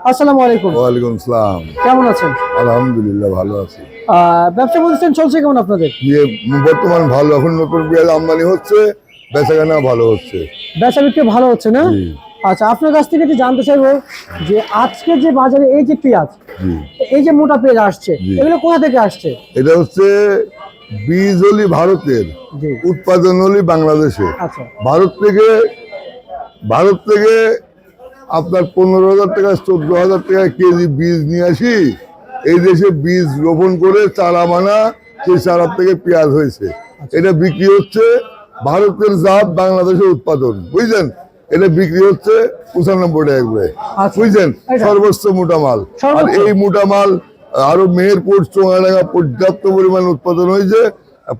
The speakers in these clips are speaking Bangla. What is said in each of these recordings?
আসসালামু আলাইকুম। ওয়ালাইকুম সালাম। কেমন আছেন? আলহামদুলিল্লাহ ভালো আছি। ব্যবসা প্রতিষ্ঠান চলছে কেমন আপনাদের? বর্তমান ভালো। এখন নতুন পেঁয়াজ আমদানি হচ্ছে বেচাকেনা ভালো হচ্ছে। ব্যবসা বিক্রি ভালো হচ্ছে না? আচ্ছা আপনার কাছ থেকে একটু জানতে চাইব যে আজকে যে বাজারে এই যে পেঁয়াজ এই যে মোটা পেঁয়াজ আসছে। এগুলো কোথা থেকে আসছে? এটা হচ্ছে বীজ হলি ভারতের উৎপাদন হলি বাংলাদেশে। আচ্ছা। ভারত থেকে ভারত থেকে আপনার পনেরো হাজার টাকা চোদ্দ হাজার টাকা কেজি বীজ নিয়ে আসি। এই দেশে বীজ রোপণ করে চারা মানা সেই চারার থেকে পেঁয়াজ হয়েছে। এটা বিক্রি হচ্ছে ভারতের জাত বাংলাদেশে উৎপাদন। বুঝলেন? এটা বিক্রি হচ্ছে পঁচানব্বই টাকা করে। আচ্ছা। বুঝলেন। সর্বোচ্চ মোটা মাল। আর এই মোটা মাল আরও মেহেরপুর চোঙাডাঙ্গা পর্যাপ্ত পরিমাণ উৎপাদন হয়েছে।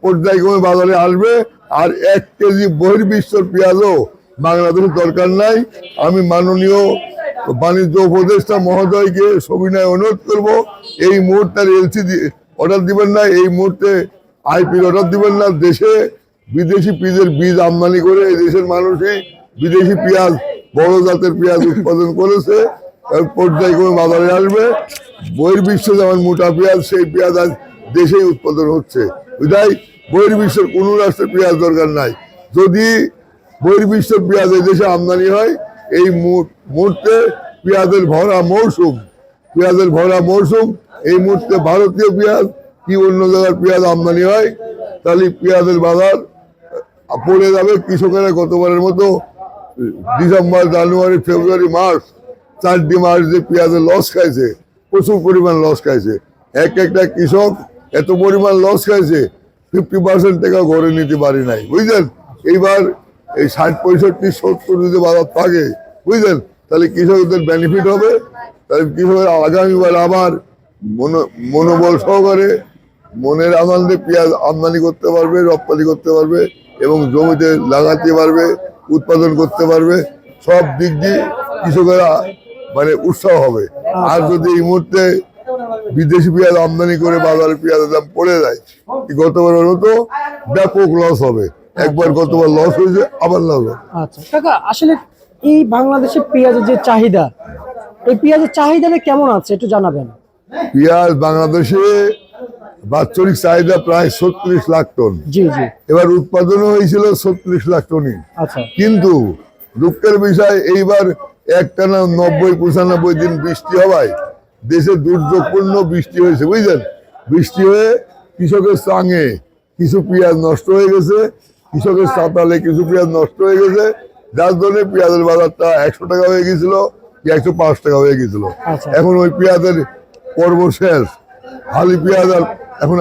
পর্যায়ক্রমে বাজারে আসবে। আর এক কেজি বহির্বিশ্বর পেঁয়াজও বাংলাদেশের দরকার নাই। আমি মাননীয় বাণিজ্য উপদেষ্টা মহোদয়কে সবিনয় অনুরোধ করব, এই মুহূর্তে এলসি অর্ডার দিবেন না, এই মুহূর্তে আইপির অর্ডার দিবেন না। দেশে বিদেশি পিজের বীজ আমদানি করে দেশের মানুষই বিদেশি পেঁয়াজ, বড় জাতের পেঁয়াজ উৎপাদন করেছে। পর্যায়ক্রমে বাজারে আসবে। বহির্বিশ্বে যেমন মোটা পেঁয়াজ, সেই পেঁয়াজ আজ দেশেই উৎপাদন হচ্ছে। বিধায় বহির্বিশ্বের কোনো রাষ্ট্রের পেঁয়াজ দরকার নাই। যদি বহির্বিশ্বের পেঁয়াজ এই দেশে আমদানি হয়। এই মুহূর্তে পেঁয়াজের ভরা মৌসুম, পেঁয়াজের ভরা মৌসুম, এই মুহূর্তে ভারতীয় পেঁয়াজ, কি অন্য জায়গার পেঁয়াজ আমদানি হয়, তাহলে পেঁয়াজের বাজার পড়ে যাবে কৃষকেরা গতবারের মতো, ডিসেম্বর, জানুয়ারি, ফেব্রুয়ারি, মার্চ, চারটি মাস যে পেঁয়াজের লস খাইছে, প্রচুর পরিমাণ লস খাইছে। এক একটা কৃষক এত পরিমাণ লস খাইছে ফিফটি পার্সেন্ট টাকা ঘরে নিতে পারি নাই, বুঝলেন? এইবার এই ষাট পঁয়ষট্টি, সত্তর যদি বাজার থাকে, বুঝলেন? তাহলে কৃষকদের বেনিফিট হবে। তাহলে কৃষকের আগামীবার আবার মনো- মনোবল সহকারে মনের আনন্দে পেঁয়াজ আমদানি করতে পারবে, রপ্তানি করতে পারবে এবং জমিতে লাগাতে পারবে, উৎপাদন করতে পারবে। সব দিক দিয়ে কৃষকেরা মানে উৎসাহ হবে। আর যদি এই মুহূর্তে বিদেশি পেঁয়াজ আমদানি করে বাজারে পেঁয়াজের দাম পড়ে যায় গতবারের মতো ব্যাপক লস হবে। একবার গতবার লস হয়েছে আবার লস আচ্ছা কাকা আসলে এই বাংলাদেশের পেঁয়াজের যে চাহিদা এই পেঁয়াজের চাহিদাটা কেমন আছে একটু জানাবেন? পেঁয়াজ বাংলাদেশে বাৎসরিক চাহিদা প্রায় ছত্রিশ লাখ টন। জি জি। এবার উৎপাদনও হয়েছিল ছত্রিশ লাখ টনই। আচ্ছা। কিন্তু দুঃখের বিষয় এইবার একটানা নব্বই পঁচানব্বই দিন বৃষ্টি হওয়ায় দেশে দুর্যোগপূর্ণ বৃষ্টি হয়েছে বুঝলেন? বৃষ্টি হয়ে কৃষকের চাঙে কিছু পেঁয়াজ নষ্ট হয়ে গেছে কৃষকের চাতালে কিছু পেঁয়াজ নষ্ট হয়ে গেছে। যার জন্য পেঁয়াজের বাজারটা একশো টাকা হয়ে গেছিল কি একশো পাঁচ টাকা হয়ে গেছিল। আচ্ছা। এখন ওই পেঁয়াজের পর্ব শেষ। হালি পেঁয়াজ আর এখন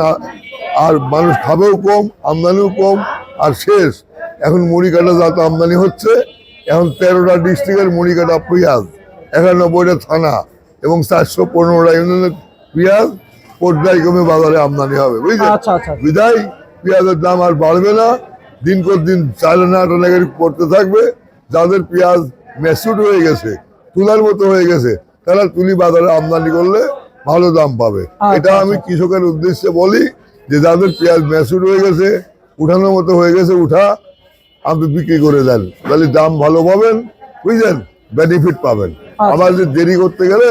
আর মানুষ খাবেও কম আমদানিও কম আর শেষ। এখন মুড়ি কাটা জাত আমদানি হচ্ছে এখন তেরোটা ডিস্ট্রিক্টের মুড়ি কাটা পেঁয়াজ একানব্বইটা থানা এবং চারশো পনেরোটা ইউনিয়নের পেঁয়াজ পর্যায়ক্রমে বাজারে আমদানি হবে আচ্ছা আচ্ছা। বিদায় পেঁয়াজের দাম আর বাড়বে না। দিন কর দিন আট আনা পড়তে থাকবে। যাদের পেঁয়াজ ম্যাচুড হয়ে গেছে তুলার মতো হয়ে গেছে তারা তুলি বাজারে আমদানি করলে ভালো দাম পাবে। এটা আমি কৃষকের উদ্দেশ্যে বলি যে যাদের পেঁয়াজ ম্যাচুড হয়ে গেছে উঠানোর মতো হয়ে গেছে উঠা আপনি বিক্রি করে দেন। তাহলে দাম ভালো পাবেন বুঝলেন? বেনিফিট পাবেন। আবার যে দেরি করতে গেলে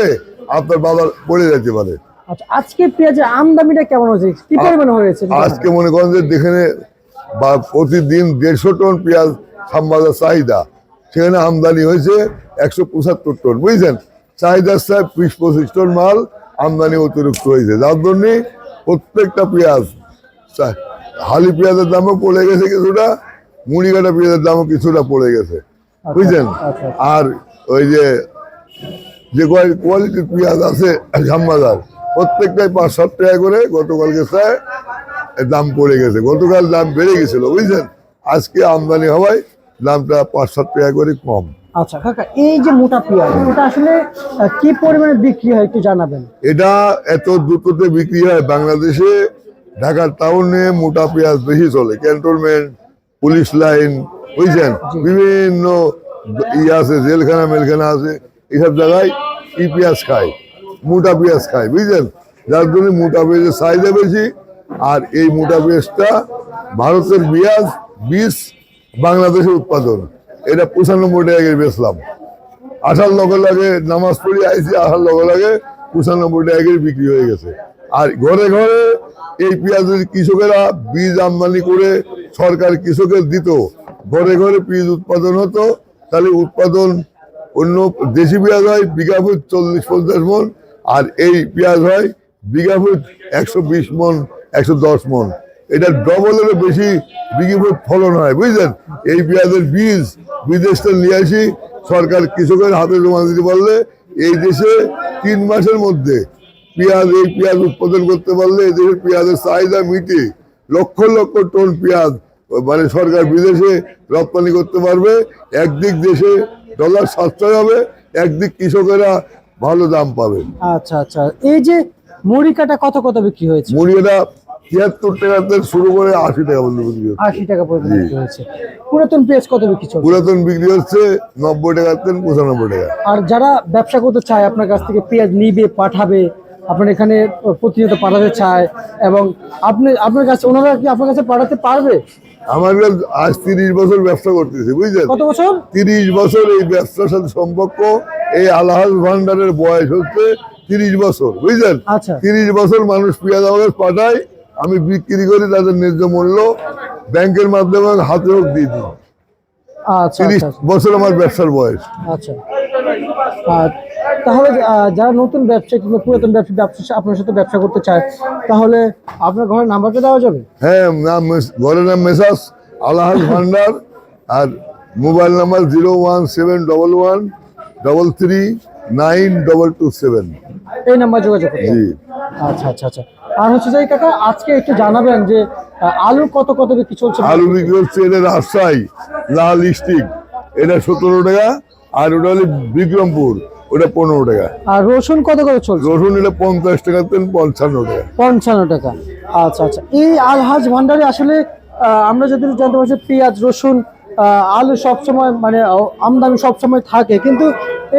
আপনার বাজার পড়ে যেতে পারে। আচ্ছা আজকে পেঁয়াজের আমদানিটা কেমন হয়েছে? কি পরিমাণে হয়েছে? আজকে মনে করেন যে যেখানে বা প্রতিদিন দেড়শো টন পেঁয়াজ সামবাজার চাহিদা। সেখানে আমদানি হয়েছে একশো পঁচাত্তর টন বুঝছেন? চাহিদার সাহেব বিশ পঁচিশ টন মাল আমদানি অতিরিক্ত হয়েছে। যার জন্যে প্রত্যেকটা পেঁয়াজ হালি পেঁয়াজের দামও পড়ে গেছে কিছুটা মুড়ি কাটা পেঁয়াজের দামও কিছুটা পড়ে গেছে। বুঝছেন? আচ্ছা। আর ওই যে যে কোয়ালিটির পেঁয়াজ আছে শ্যামবাজার প্রত্যেকটাই পাঁচ সাত টাকা করে গতকালকে স্যার দাম পড়ে গেছে। গতকাল দাম বেড়ে গেছিল বুঝছেন আজকে আমদানি হওয়ায় দামটা পাঁচ সাত টাকা করে কম। আচ্ছা কাকা এই যে মোটা পেঁয়াজ এটা আসলে কি পরিমাণে বিক্রি হয় একটু জানাবেন? এটা এত দ্রুততে বিক্রি হয় বাংলাদেশে ঢাকার টাউনে মোটা পেঁয়াজ বেশি চলে। ক্যান্টনমেন্ট পুলিশ লাইন বুঝছেন বিভিন্ন ইয়ে আছে জেলখানা মেলখানা আছে এইসব জায়গায় ই পেঁয়াজ খায় মোটা পেঁয়াজ খায় বুঝছেন যার জন্য মোটা পেঁয়াজের চাহিদা বেশি আর এই মোটা পেঁয়াজটা ভারতের পেঁয়াজ, বীজ, বাংলাদেশের উৎপাদন। এটা পঁচানব্বই টাকা বেচলাম। আসার লগে লাগে নামাজ পড়ি আইসি আসার লগে লাগে পঁচানব্বই টাকা করে বিক্রি হয়ে গেছে। আর ঘরে ঘরে এই পেঁয়াজ যদি কৃষকেরা বীজ আমদানি করে সরকার কৃষকের দিত। ঘরে ঘরে পেঁয়াজ উৎপাদন হতো, তাহলে উৎপাদন অন্য দেশি পেঁয়াজ হয়, বিঘা ফুট চল্লিশ পঞ্চাশ মন, আর এই পেঁয়াজ হয় বিঘা ফুট একশো বিশ মন। একশো দশ মন। এটা ডবলেরও বেশি বিঘি ফলন হয় বুঝলেন? এই পেঁয়াজের বীজ বিদেশ থেকে নিয়ে আসি সরকার কৃষকের হাতে জমা দিতে পারলে এই দেশে তিন মাসের মধ্যে পেঁয়াজ এই পেঁয়াজ উৎপাদন করতে পারলে এই দেশের পেঁয়াজের চাহিদা মিটে। লক্ষ লক্ষ টন পেঁয়াজ মানে সরকার বিদেশে রপ্তানি করতে পারবে। একদিক দেশে ডলার সাশ্রয় হবে একদিক কৃষকেরা ভালো দাম পাবে। আচ্ছা আচ্ছা। এই যে মুড়ি কাটা কত কত বিক্রি হয়েছে? মুড়িটা তিয়াত্তর টাকা থেকে শুরু করে আশি টাকা পর্যন্ত বিক্রি হচ্ছে। আশি টাকা পর্যন্ত বিক্রি হয়েছে পুরাতন পেঁয়াজ কত বিক্রি চলছে? পুরাতন বিক্রি হচ্ছে নব্বই টাকা থেকে পঁচানব্বই টাকা। আর যারা ব্যবসা করতে চায় আপনার কাছ থেকে পেঁয়াজ নিবে পাঠাবে আপনার এখানে প্রতিনিয়ত পাঠাতে চায় এবং আপনি আপনার কাছে ওনারা কি আপনার কাছে পাঠাতে পারবে? আমার আজ তিরিশ বছর ব্যবসা করতেছি বুঝলেন? কত বছর? তিরিশ বছর এই ব্যবসার সাথে সম্পর্ক এই আলহাজ ভান্ডারের বয়স হচ্ছে তিরিশ বছর বুঝলেন? আচ্ছা। তিরিশ বছর মানুষ পেঁয়াজ আমার পাঠায় আমি বিক্রি করি তাদের ন্যায্য মূল্য ব্যাংকের মাধ্যমে হাতে হোক দিয়ে দিই। আচ্ছা তিরিশ আচ্ছা বছর আমার ব্যবসার বয়স। আচ্ছা। তাহলে যারা নতুন ব্যবসা কিংবা পুরাতন ব্যবসা ব্যবসা আপনার সাথে ব্যবসা করতে চায় তাহলে আপনার ঘরের নাম্বারটা দেওয়া যাবে? হ্যাঁ নাম ঘরের নাম মেসাস আলহাজ ভান্ডার আর mobile number zero one seven double one double three nine double two seven. এই নাম্বার যোগাযোগ জি। আচ্ছা আচ্ছা আচ্ছা। আর হচ্ছে যে কাকা আজকে একটু জানাবেন যে আলু কত কত বিক্রি চলছে? আলু বিক্রি হচ্ছে এটা রাজশাহী লাল স্টিক। এটা সতেরো টাকা আর ওটা হলো বিক্রমপুর ওটা পনেরো টাকা। আর রসুন কত করে চলছে? রসুন এটা পঞ্চাশ টাকা তেল পঞ্চান্ন টাকা। পঞ্চান্ন টাকা। আচ্ছা আচ্ছা। এই আলহাজ ভান্ডারে আসলে আমরা যদি জানতে পারছি পেঁয়াজ রসুন আলু সবসময় মানে আমদানি সবসময় থাকে। কিন্তু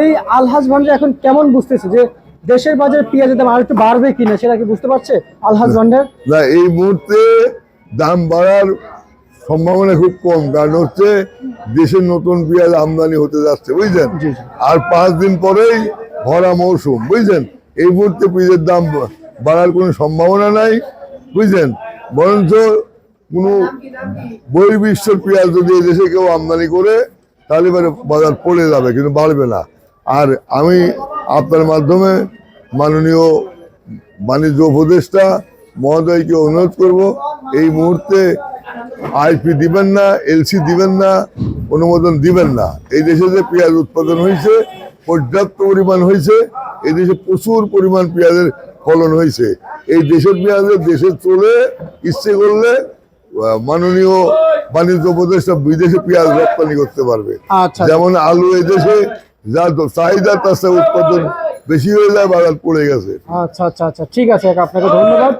এই আলহাজ ভান্ডার এখন কেমন বুঝতেছে যে দেশের বাজারে পেঁয়াজের দাম আর একটু বাড়বে কিনা সেটা কি বুঝতে পারছে আলহাজ ভান্ডার? না এই মুহূর্তে দাম বাড়ার সম্ভাবনা খুব কম কারণ হচ্ছে দেশের নতুন পেঁয়াজ আমদানি হতে যাচ্ছে বুঝলেন? আর পাঁচ দিন পরেই ভরা মৌসুম বুঝলেন? এই মুহূর্তে পেঁয়াজের দাম বাড়ার কোনো সম্ভাবনা নাই বুঝলেন? বরঞ্চ কোনো বহির্বিশ্বের পেঁয়াজ যদি দেশে কেউ আমদানি করে তাহলে বাজার পড়ে যাবে কিন্তু বাড়বে না। আর আমি আপনার মাধ্যমে মাননীয় বাণিজ্য উপদেষ্টা মহোদয়কে অনুরোধ করব এই মুহূর্তে আইপি দিবেন না এলসি দিবেন না অনুমোদন দিবেন না। এই দেশে যে পেঁয়াজ উৎপাদন হয়েছে পর্যাপ্ত পরিমাণ হয়েছে এই দেশে প্রচুর পরিমাণ পেঁয়াজের ফলন হয়েছে। এই দেশের পেঁয়াজের দেশে চলে ইচ্ছে করলে মাননীয় বাণিজ্য উপদেষ্টা বিদেশে পেঁয়াজ রপ্তানি করতে পারবে। আচ্ছা। যেমন আলু এই যা চাহিদা তার উৎপাদন বেশি হয়ে যায়, বাজার পড়ে গেছে। আচ্ছা আচ্ছা আচ্ছা ঠিক আছে আপনাকে ধন্যবাদ।